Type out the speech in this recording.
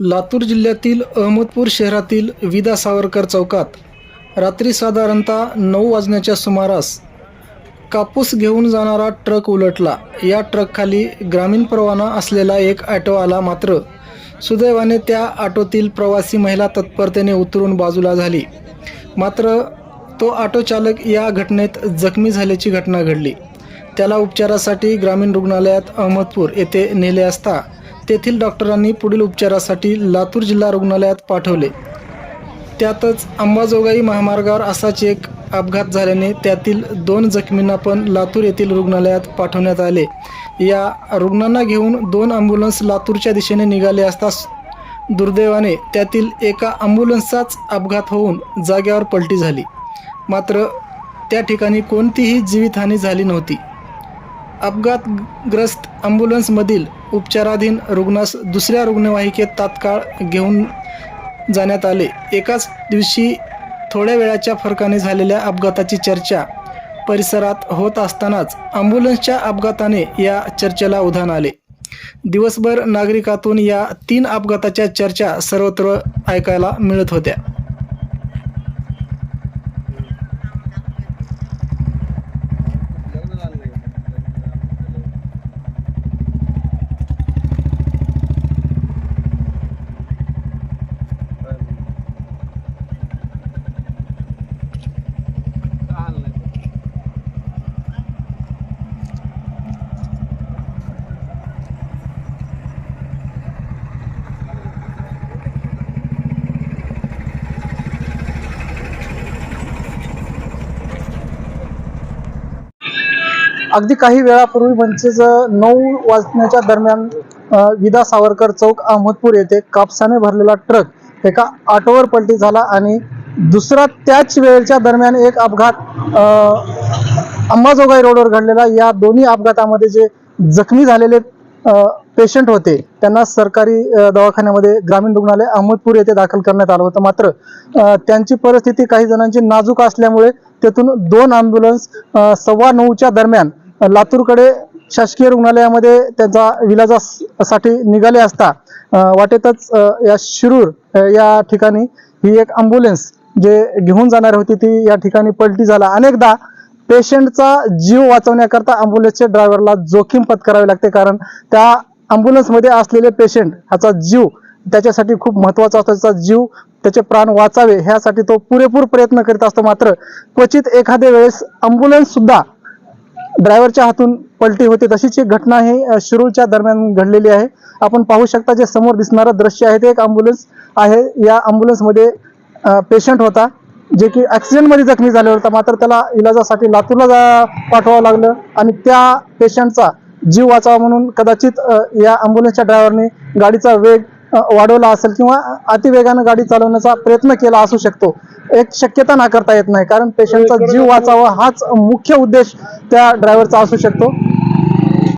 लातूर जिल्ह्यातील अहमदपूर शहरातील विदा सावरकर चौकात रात्री साधारणतः नऊ वाजण्याच्या सुमारास कापूस घेऊन जाणारा ट्रक उलटला. या ट्रकखाली ग्रामीण परवाना असलेला एक ॲटो आला मात्र सुदैवाने त्या ऑटोतील प्रवासी महिला तत्परतेने उतरून बाजूला झाली. मात्र तो ऑटो चालक या घटनेत जखमी झाल्याची घटना घडली. त्याला उपचारासाठी ग्रामीण रुग्णालयात अहमदपूर येथे नेले असता तेथील डॉक्टरांनी पुढील उपचारासाठी लातूर जिल्हा रुग्णालयात पाठवले. त्यातच अंबाजोगाई महामार्गावर असाच एक अपघात झाल्याने त्यातील दोन जखमींना पण लातूर येथील रुग्णालयात पाठवण्यात आले. या रुग्णांना घेऊन दोन अँब्युलन्स लातूरच्या दिशेने निघाले असता दुर्दैवाने त्यातील एका अँब्युलन्सचाच अपघात होऊन जाग्यावर पलटी झाली. मात्र त्या ठिकाणी कोणतीही जीवितहानी झाली नव्हती. अपघातग्रस्त ॲम्ब्युलन्समधील उपचाराधीन रुग्णास दुसऱ्या रुग्णवाहिकेत तात्काळ घेऊन जाण्यात आले. एकाच दिवशी थोड्या वेळाच्या फरकाने झालेल्या अपघाताची चर्चा परिसरात होत असतानाच ॲम्ब्युलन्सच्या अपघाताने या चर्चेला उधाण आले. दिवसभर नागरिकातून या तीन अपघाताच्या चर्चा सर्वत्र ऐकायला मिळत होत्या. अगदी काही वेळापूर्वी म्हणजेच नऊ वाजण्याच्या दरम्यान विदा सावरकर चौक अहमदपूर येथे कापसाने भरलेला ट्रक एका ऑटोवर पलटी झाला आणि दुसरा त्याच वेळेच्या दरम्यान एक अपघात अंबाजोगाई रोडवर घडलेला. या दोन्ही अपघातामध्ये जे जखमी झालेले पेशंट होते त्यांना सरकारी दवाखान्यामध्ये ग्रामीण रुग्णालय अहमदपूर येथे दाखल करण्यात आलं होतं. मात्र त्यांची परिस्थिती काही जणांची नाजूक असल्यामुळे तेथून दोन अँब्युलन्स सव्वा नऊच्या दरम्यान लातूरकडे शासकीय रुग्णालयामध्ये त्यांचा इलाजासाठी निघाले असता वाटेतच या शिरूर या ठिकाणी ही एक अँब्युलन्स जे घेऊन जाणार होती ती या ठिकाणी पलटी झाला. अनेकदा पेशंटचा जीव वाचवण्याकरता अँब्युलन्सच्या ड्रायव्हरला जोखीम पत्करावी लागते कारण त्या अँब्युलन्समध्ये असलेले पेशंट ह्याचा जीव त्याच्यासाठी खूप महत्त्वाचा असतो त्याचा जीव त्याचे प्राण वाचावे ह्यासाठी तो पुरेपूर प्रयत्न करीत असतो. मात्र क्वचित एखाद्या वेळेस ॲम्ब्युलन्ससुद्धा ड्रायव्हरच्या हातून पलटी होते. तशीच एक घटना ही शिरूरच्या दरम्यान घडलेली आहे. आपण पाहू शकता जे समोर दिसणारं दृश्य आहे ते एक अँब्युलन्स आहे. या अँब्युलन्समध्ये पेशंट होता जे की ॲक्सिडेंटमध्ये जखमी झाले होता. मात्र त्याला इलाजासाठी लातूरला जा पाठवावं लागलं आणि त्या पेशंटचा जीव वाचावा म्हणून कदाचित या अँब्युलन्सच्या ड्रायव्हरने गाडीचा वेग वाढवला असेल किंवा अतिवेगानं गाडी चालवण्याचा प्रयत्न केला असू शकतो एक शक्यता नाकारता येत नाही. कारण पेशंटचा जीव वाचावा हाच मुख्य उद्देश त्या ड्रायव्हरचा असू शकतो.